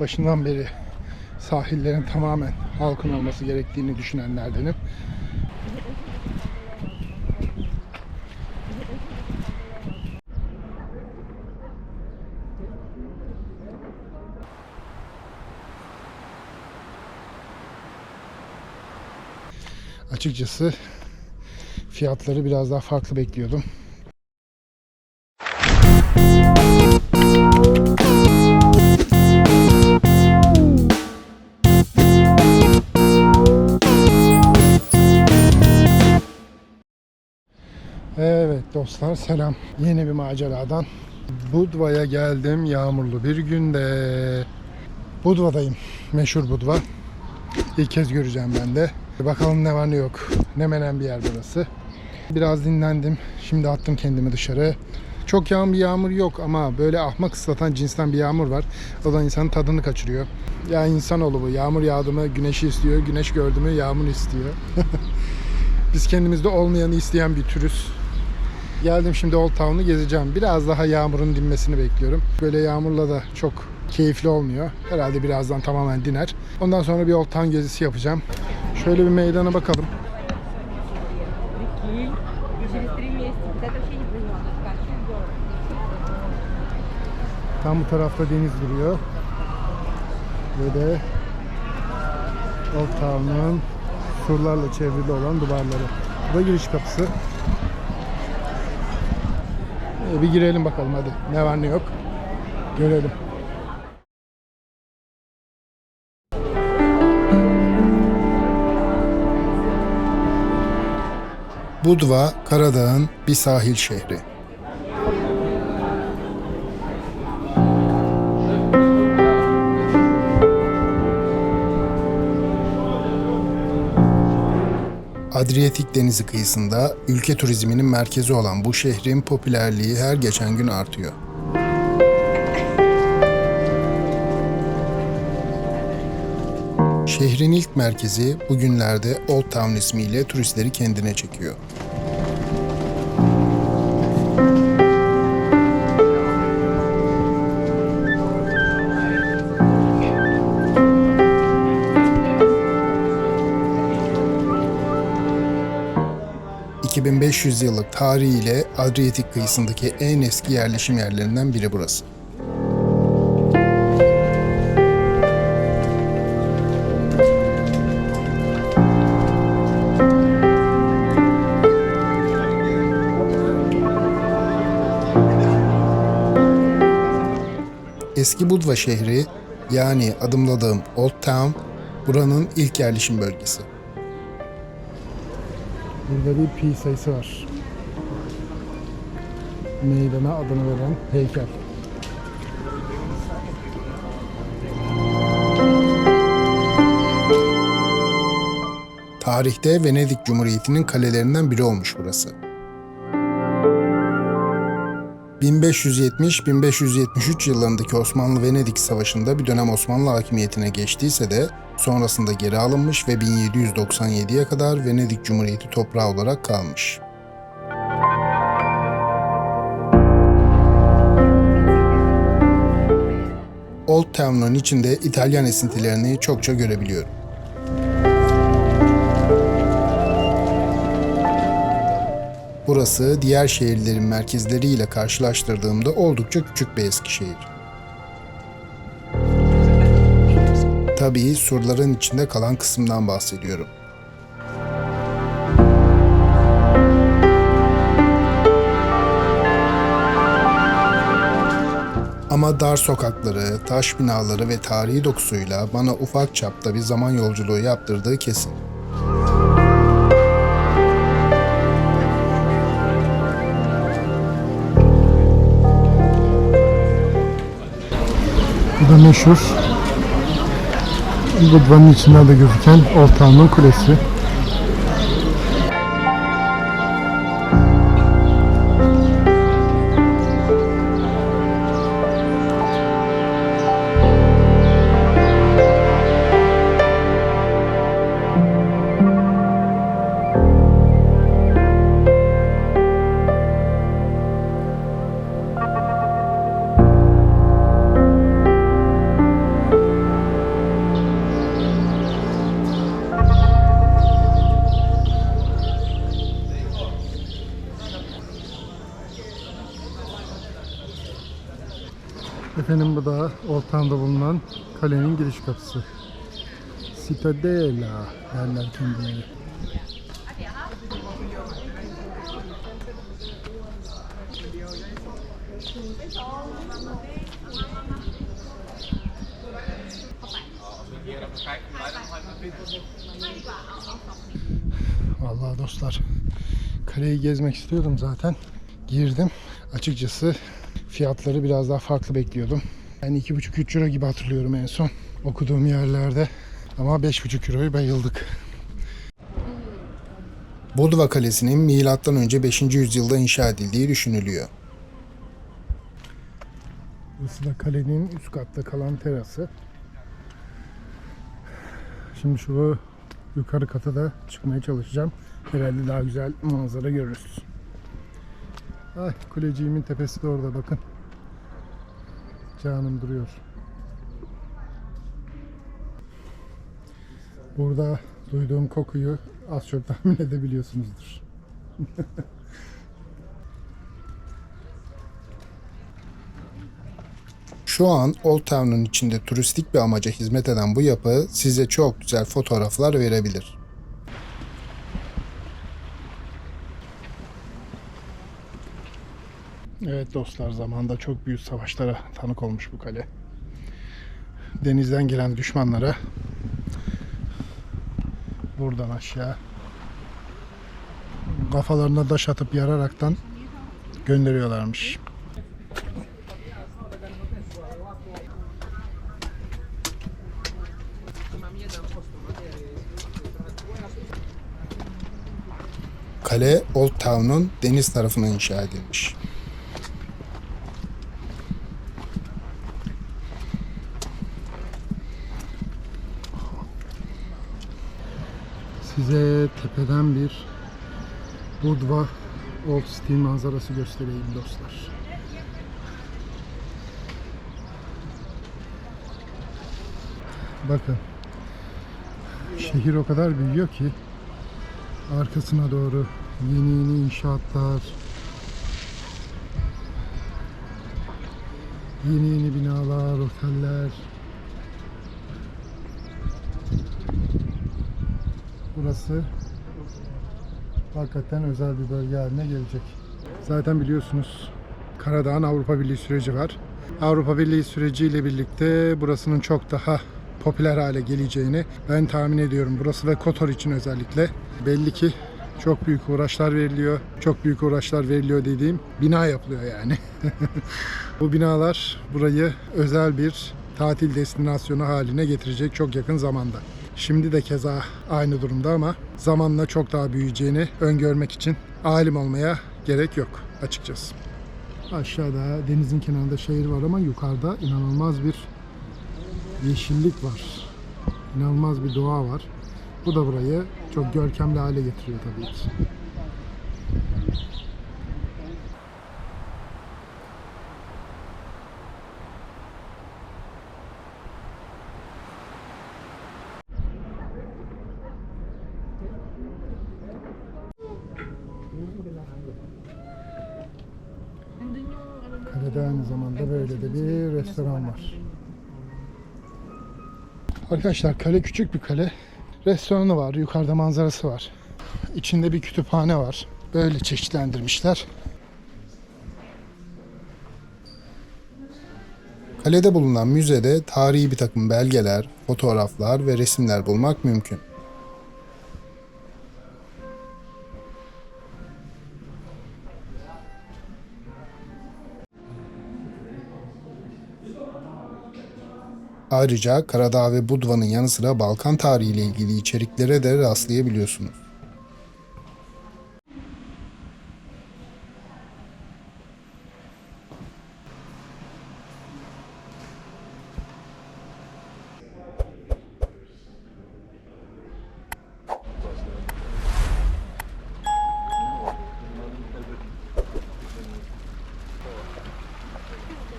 başından beri sahillerin tamamen halkın olması gerektiğini düşünenlerdenim. Açıkçası fiyatları biraz daha farklı bekliyordum. Dostlar selam. Yeni bir maceradan. Budva'ya geldim yağmurlu bir günde. Budva'dayım. Meşhur Budva. İlk kez göreceğim ben de. Bakalım ne var ne yok. Ne menen bir yer burası. Biraz dinlendim. Şimdi attım kendimi dışarı. Çok yağan bir yağmur yok ama böyle ahmak ıslatan cinsten bir yağmur var. O da insanın tadını kaçırıyor. Ya insanoğlu bu. Yağmur yağdı mı güneşi istiyor. Güneş gördü mü yağmur istiyor. Biz kendimizde olmayanı isteyen bir türüz. Geldim şimdi Old Town'u gezeceğim. Biraz daha yağmurun dinmesini bekliyorum. Böyle yağmurla da çok keyifli olmuyor. Herhalde birazdan tamamen diner. Ondan sonra bir Old Town gezisi yapacağım. Şöyle bir meydana bakalım. Tam bu tarafta deniz duruyor. Ve de Old Town'un surlarla çevrili olan duvarları. Bu da giriş kapısı. Ee, bir girelim bakalım hadi. Ne var ne yok. Görelim. Budva, Karadağ'ın bir sahil şehri. Adriyatik Denizi kıyısında ülke turizminin merkezi olan bu şehrin popülerliği her geçen gün artıyor. Şehrin ilk merkezi bugünlerde Old Town ismiyle turistleri kendine çekiyor. ...2500 yıllık tarihiyle Adriyatik kıyısındaki en eski yerleşim yerlerinden biri burası. Eski Budva şehri yani adımladığım Old Town buranın ilk yerleşim bölgesi. Burada bir pi sayısı var. Meydana adını veren heykel. Tarihte Venedik Cumhuriyeti'nin kalelerinden biri olmuş burası. 1570-1573 yıllarındaki Osmanlı-Venedik Savaşı'nda bir dönem Osmanlı hakimiyetine geçtiyse de sonrasında geri alınmış ve 1797'ye kadar Venedik Cumhuriyeti toprağı olarak kalmış. Old Town'un içinde İtalyan esintilerini çokça görebiliyorum. Burası diğer şehirlerin merkezleriyle karşılaştırdığımda oldukça küçük bir eski şehir. Tabii surların içinde kalan kısımdan bahsediyorum. Ama dar sokakları, taş binaları ve tarihi dokusuyla bana ufak çapta bir zaman yolculuğu yaptırdığı kesin. Bu da meşhur Budva'nın içinden de gözüken Town'un kulesi. Citadela derler kendileri. Vallahi dostlar kaleyi gezmek istiyordum zaten. Girdim. Açıkçası fiyatları biraz daha farklı bekliyordum. Yani 2,5-3 euro gibi hatırlıyorum en son okuduğum yerlerde. Ama 5,5 euroyu bayıldık. Budva Kalesi'nin önce 5. yüzyılda inşa edildiği düşünülüyor. Burası da kalenin üst katta kalan terası. Şimdi şu yukarı kata da çıkmaya çalışacağım. Herhalde daha güzel manzara görürüz. Ay kuleciğimin tepesi de orada bakın. Canım duruyor. Burada duyduğum kokuyu az çok tahmin edebiliyorsunuzdur. Şu an Old Town'un içinde turistik bir amaca hizmet eden bu yapı size çok güzel fotoğraflar verebilir. Evet dostlar zamanda çok büyük savaşlara tanık olmuş bu kale. Denizden gelen düşmanlara buradan aşağı kafalarına taş atıp yararaktan gönderiyorlarmış. Kale Old Town'un deniz tarafına inşa edilmiş. Size tepeden bir Budva Old City manzarası göstereyim dostlar. Bakın. Şehir o kadar büyüyor ki arkasına doğru yeni yeni inşaatlar, yeni yeni binalar, oteller. Burası hakikaten özel bir bölge haline gelecek. Zaten biliyorsunuz Karadağ'ın Avrupa Birliği süreci var. Avrupa Birliği süreciyle birlikte burasının çok daha popüler hale geleceğini ben tahmin ediyorum. Burası ve Kotor için özellikle. Belli ki çok büyük uğraşlar veriliyor. Çok büyük uğraşlar veriliyor dediğim bina yapılıyor yani. Bu binalar burayı özel bir tatil destinasyonu haline getirecek çok yakın zamanda. Şimdi de keza aynı durumda ama zamanla çok daha büyüyeceğini öngörmek için alim olmaya gerek yok açıkçası. Aşağıda denizin kenarında şehir var ama yukarıda inanılmaz bir yeşillik var. İnanılmaz bir doğa var. Bu da burayı çok görkemli hale getiriyor tabii ki. Kalede aynı zamanda böyle de bir restoran var. Arkadaşlar kale küçük bir kale. Restoranı var, yukarıda manzarası var. İçinde bir kütüphane var. Böyle çeşitlendirmişler. Kalede bulunan müzede tarihi bir takım belgeler, fotoğraflar ve resimler bulmak mümkün. Ayrıca Karadağ ve Budva'nın yanı sıra Balkan tarihi ile ilgili içeriklere de rastlayabiliyorsunuz.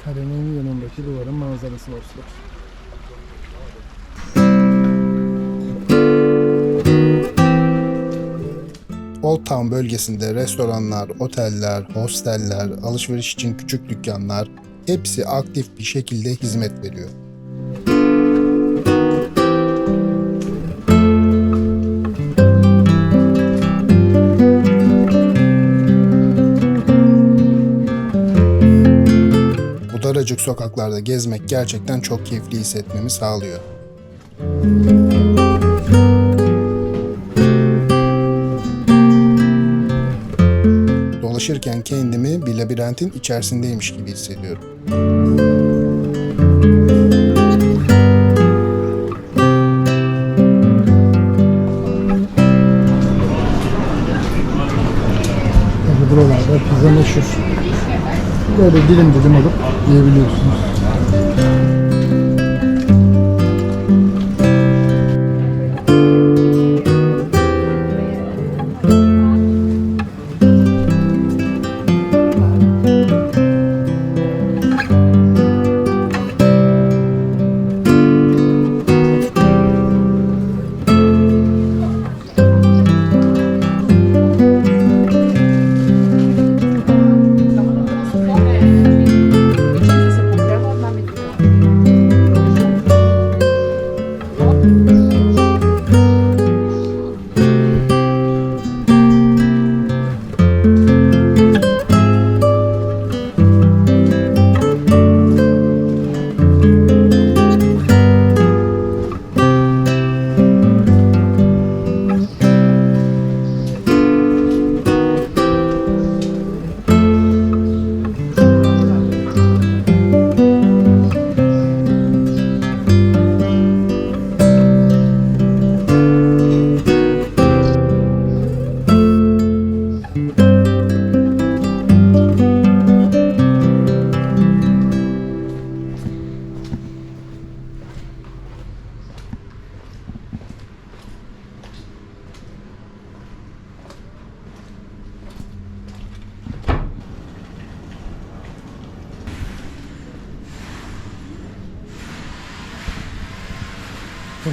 Kalenin yanındaki duvarın manzarası dostlar. Old Town bölgesinde restoranlar, oteller, hosteller, alışveriş için küçük dükkanlar, hepsi aktif bir şekilde hizmet veriyor. Bu daracık sokaklarda gezmek gerçekten çok keyifli hissetmemi sağlıyor. Dolaşırken kendimi bir labirentin içerisindeymiş gibi hissediyorum. Tabii buralarda pizza meşhur. Böyle dilim dilim alıp yiyebiliyorsunuz.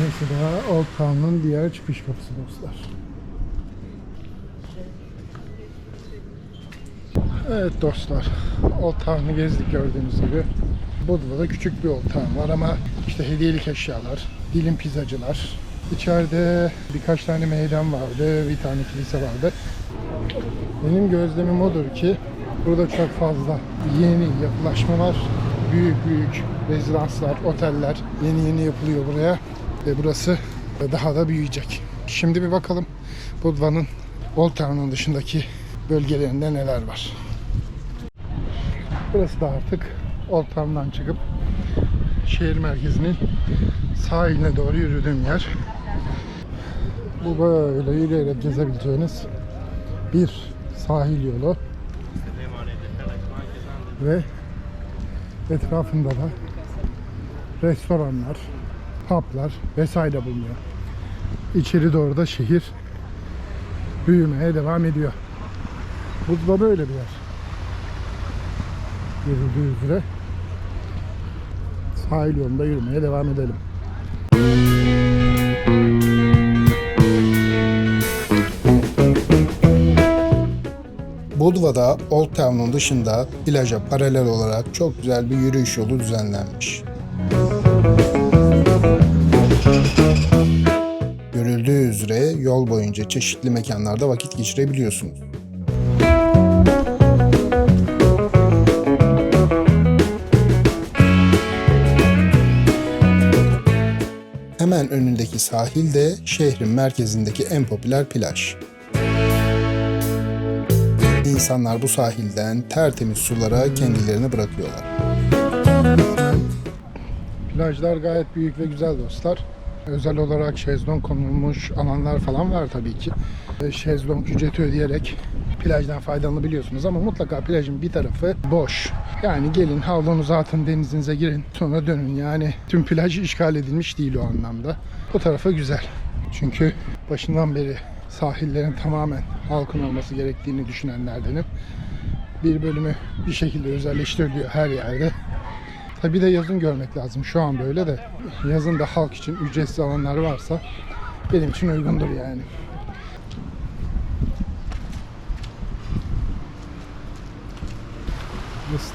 Da Old Town'un diğer çıkış kapısı dostlar. Evet dostlar, Old Town'u gezdik gördüğünüz gibi. Budva'da küçük bir Old Town var ama işte hediyelik eşyalar, dilim pizzacılar. İçeride birkaç tane meydan vardı, bir tane kilise vardı. Benim gözlemim odur ki burada çok fazla yeni yapılaşma var. Büyük büyük rezidanslar, oteller yeni yeni yapılıyor buraya ve burası daha da büyüyecek. Şimdi bir bakalım Budva'nın Old Town'un dışındaki bölgelerinde neler var. Burası da artık Old Town'dan çıkıp şehir merkezinin sahiline doğru yürüdüğüm yer. Bu böyle yürüyerek gezebileceğiniz bir sahil yolu ve etrafında da restoranlar, publar vesaire bulunuyor. İçeri doğru da şehir büyümeye devam ediyor. Bu böyle bir yer. Görüldüğü üzere sahil yolunda yürümeye devam edelim. Budva'da Old Town'un dışında plaja paralel olarak çok güzel bir yürüyüş yolu düzenlenmiş. Görüldüğü üzere yol boyunca çeşitli mekanlarda vakit geçirebiliyorsunuz. Hemen önündeki sahil de şehrin merkezindeki en popüler plaj. İnsanlar bu sahilden tertemiz sulara kendilerini bırakıyorlar. Plajlar gayet büyük ve güzel dostlar. Özel olarak şezlong konulmuş alanlar falan var tabii ki. E, Şezlong ücreti ödeyerek plajdan faydalanabiliyorsunuz ama mutlaka plajın bir tarafı boş. Yani gelin havlunuzu atın denizinize girin sonra dönün. Yani tüm plaj işgal edilmiş değil o anlamda. Bu tarafı güzel. Çünkü başından beri sahillerin tamamen halkın olması gerektiğini düşünenlerdenim. Bir bölümü bir şekilde özelleştiriliyor her yerde. Tabi de yazın görmek lazım. Şu an böyle de yazın da halk için ücretsiz alanlar varsa benim için uygundur yani.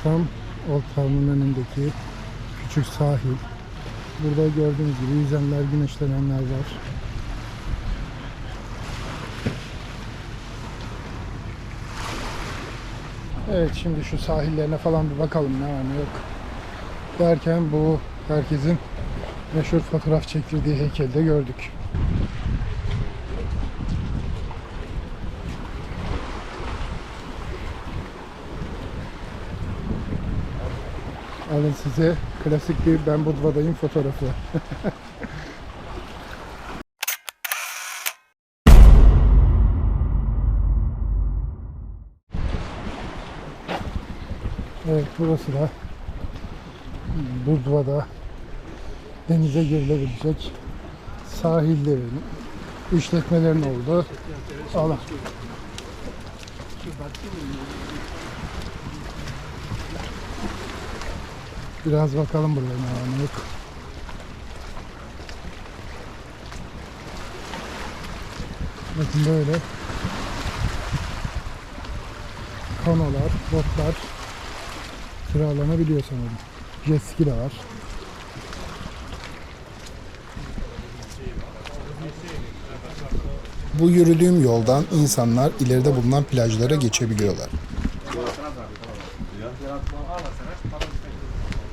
Tam Old Town'un önündeki küçük sahil. Burada gördüğünüz gibi yüzenler, güneşlenenler var. Evet şimdi şu sahillerine falan bir bakalım ne var ne yok. Derken bu herkesin meşhur fotoğraf çektirdiği heykelde gördük. Alın size klasik bir ben Budva'dayım fotoğrafı. Evet burası da Budva'da denize girilebilecek sahillerin, işletmelerin olduğu alan. Biraz bakalım burada ne var yok. Bakın böyle kanolar, botlar kiralanabiliyor sanırım. Jet ski de var. Bu yürüdüğüm yoldan insanlar ileride bulunan plajlara geçebiliyorlar.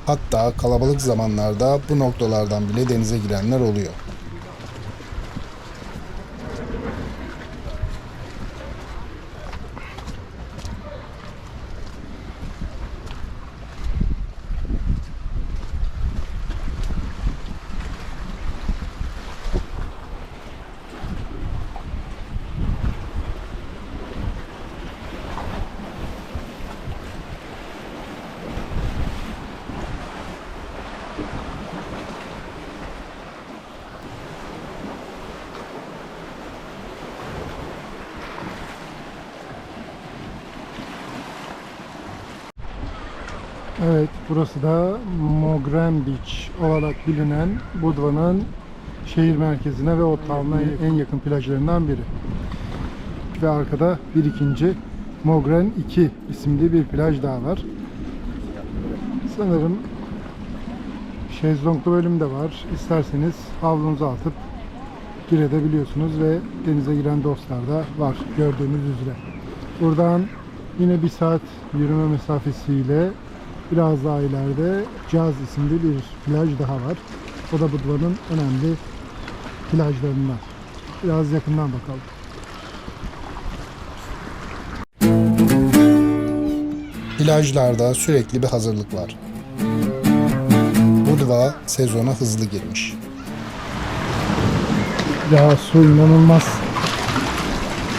Hatta kalabalık zamanlarda bu noktalardan bile denize girenler oluyor. Evet, burası da Mogren Beach olarak bilinen Budva'nın şehir merkezine ve Ottaw'na en yakın plajlarından biri. Ve arkada bir ikinci Mogren 2 isimli bir plaj daha var. Sanırım şezlonglu bölüm de var. İsterseniz havlunuzu atıp girebiliyorsunuz ve denize giren dostlar da var gördüğünüz üzere. Buradan yine bir saat yürüme mesafesiyle biraz daha ileride Caz isimli bir plaj daha var. O da Budva'nın önemli plajlarından. Biraz yakından bakalım. Plajlarda sürekli bir hazırlık var. Budva sezona hızlı girmiş. Ya su inanılmaz.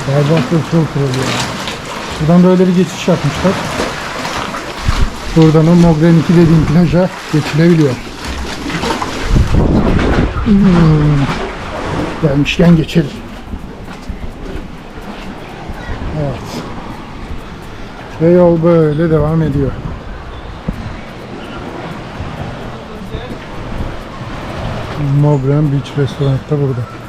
Berbat ve su kuruluyor. Buradan böyle bir geçiş yapmışlar. Buradan o Mogren 2 dediğim plaja geçilebiliyor. Hmm. Gelmişken geçelim. Evet. Ve yol böyle devam ediyor. Mogren Beach Restoran da burada.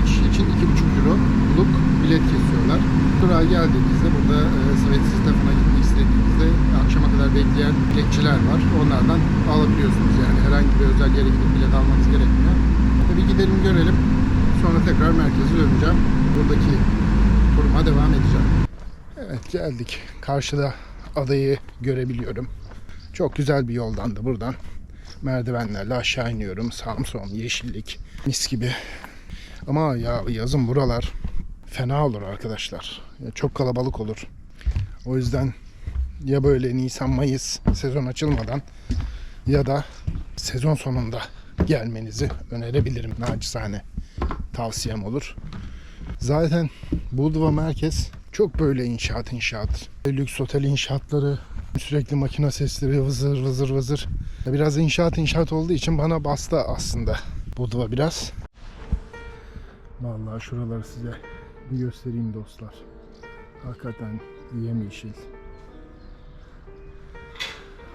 Bir kişi için 2,5 euroluk bilet kesiyorlar. Durağa geldiğinizde burada e, Sveti Stefan'a gitmek istediğinizde akşama kadar bekleyen bekçiler var. Onlardan alabiliyorsunuz yani herhangi bir özel yere gidip bilet almanız gerekmiyor. Tabii gidelim görelim. Sonra tekrar merkeze döneceğim. Buradaki turuma devam edeceğim. Evet geldik. Karşıda adayı görebiliyorum. Çok güzel bir yoldan da buradan merdivenlerle aşağı iniyorum. Sağım solum yeşillik mis gibi. Ama ya yazın buralar fena olur arkadaşlar. Ya çok kalabalık olur. O yüzden ya böyle Nisan Mayıs sezon açılmadan ya da sezon sonunda gelmenizi önerebilirim naçizane tavsiyem olur. Zaten Budva merkez çok böyle inşaat inşaat. Lüks otel inşaatları, sürekli makine sesleri vızır vızır vızır. Biraz inşaat inşaat olduğu için bana bastı aslında Budva biraz. Vallahi şuraları size bir göstereyim dostlar. Hakikaten yemyeşil.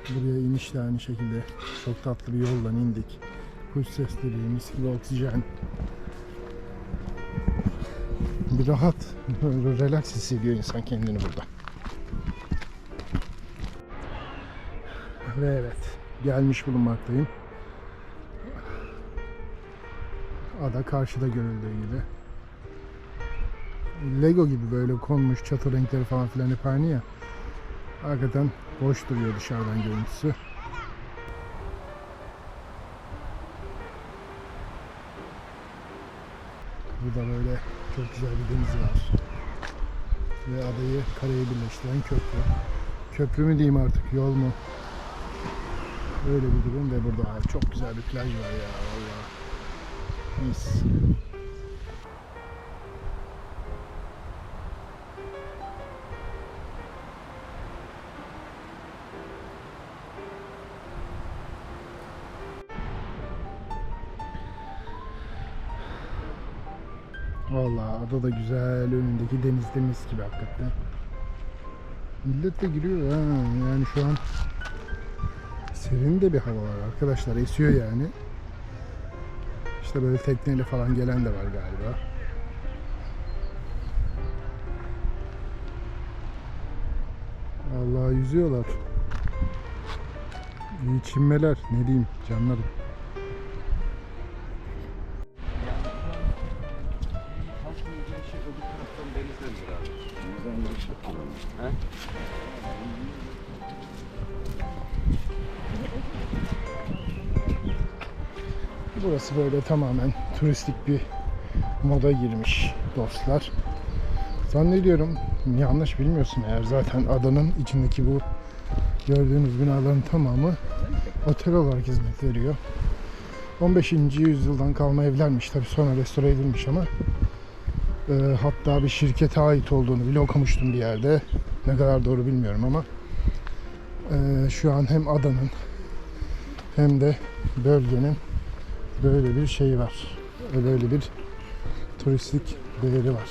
Buraya iniş de aynı şekilde çok tatlı bir yoldan indik. Kuş sesleri, mis gibi oksijen. Bir rahat, böyle relax hissediyor insan kendini burada. Ve evet, gelmiş bulunmaktayım. Ada karşıda görüldüğü gibi. Lego gibi böyle konmuş çatı renkleri falan filan hep aynı ya. Hakikaten hoş duruyor dışarıdan görüntüsü. Burada böyle çok güzel bir deniz var. Ve adayı karaya birleştiren köprü. Köprü mü diyeyim artık yol mu? Öyle bir durum ve burada çok güzel bir plaj var ya vallahi. Mis. Vallahi ada da güzel önündeki deniz de mis gibi hakikaten. Millet de giriyor ha yani şu an serin de bir hava var arkadaşlar esiyor yani. İşte böyle tekneyle falan gelen de var galiba. Allah yüzüyorlar. İyi çinmeler ne diyeyim canlarım. Burası böyle tamamen turistik bir moda girmiş dostlar. Zannediyorum yanlış bilmiyorsun eğer zaten adanın içindeki bu gördüğünüz binaların tamamı otel olarak hizmet veriyor. 15. yüzyıldan kalma evlermiş tabi sonra restore edilmiş ama e, hatta bir şirkete ait olduğunu bile okumuştum bir yerde. Ne kadar doğru bilmiyorum ama e, şu an hem adanın hem de bölgenin böyle bir şey var. Böyle bir turistik değeri var.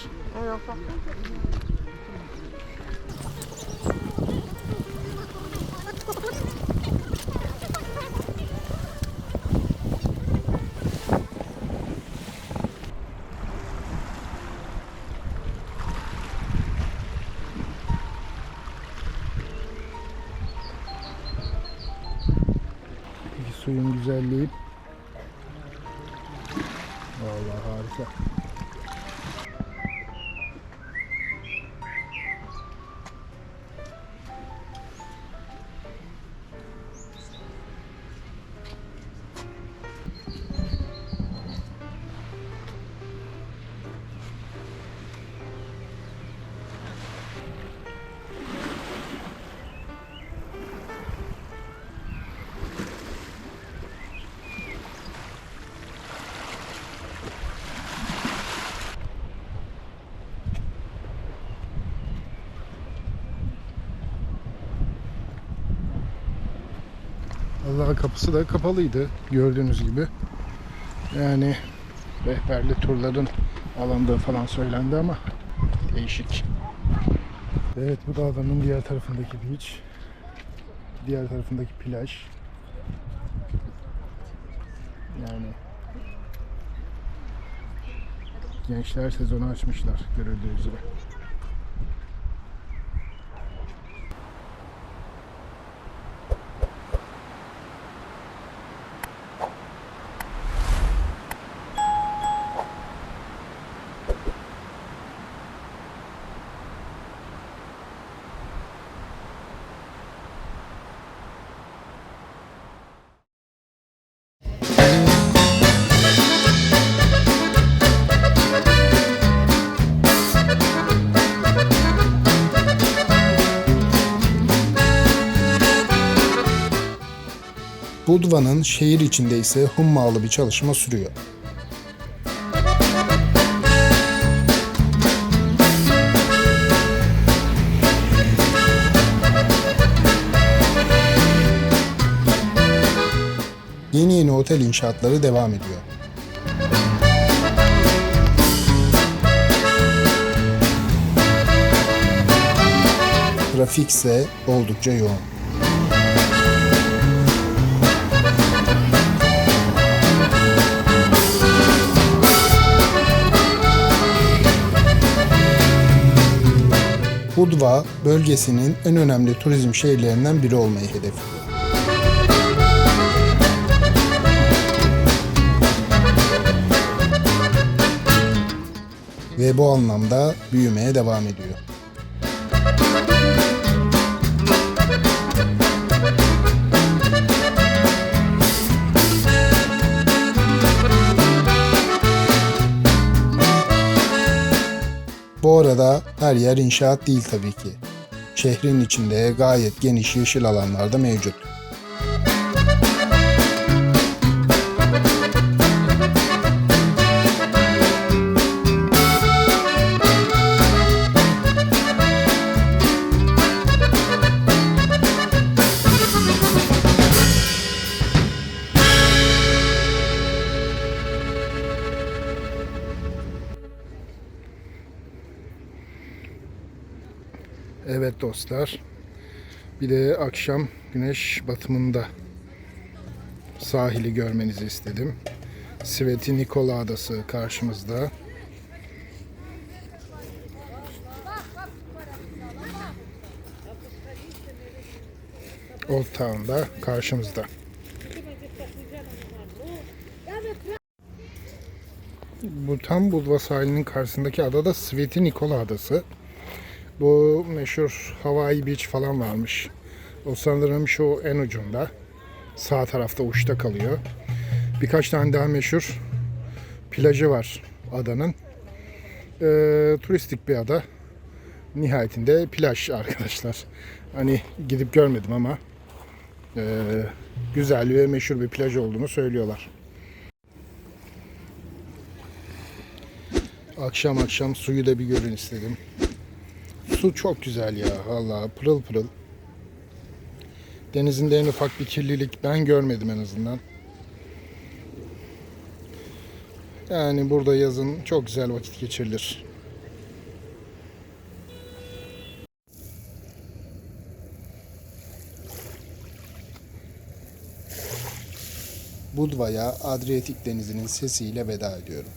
Suyun güzelliği Allah kapısı da kapalıydı gördüğünüz gibi. Yani rehberli turların alındığı falan söylendi ama değişik. Evet bu da diğer tarafındaki beach. Diğer tarafındaki plaj. Yani gençler sezonu açmışlar görüldüğü üzere. Budva'nın şehir içinde ise hummalı bir çalışma sürüyor. Yeni yeni otel inşaatları devam ediyor. Trafik ise oldukça yoğun. Budva bölgesinin en önemli turizm şehirlerinden biri olmayı hedefliyor. Ve bu anlamda büyümeye devam ediyor. Bu arada her yer inşaat değil tabii ki. Şehrin içinde gayet geniş yeşil alanlar da mevcut. Evet dostlar. Bir de akşam güneş batımında sahili görmenizi istedim. Sveti Nikola Adası karşımızda. Old Town'da karşımızda. Bu tam Budva sahilinin karşısındaki ada da Sveti Nikola Adası. Bu meşhur Hawaii Beach falan varmış. O sanırım şu en ucunda. Sağ tarafta uçta kalıyor. Birkaç tane daha meşhur plajı var adanın. Ee, turistik bir ada. Nihayetinde plaj arkadaşlar. Hani gidip görmedim ama ee, güzel ve meşhur bir plaj olduğunu söylüyorlar. Akşam akşam suyu da bir görün istedim. Su çok güzel ya valla pırıl pırıl. Denizinde en ufak bir kirlilik ben görmedim en azından. Yani burada yazın çok güzel vakit geçirilir. Budva'ya Adriyatik Denizi'nin sesiyle veda ediyorum.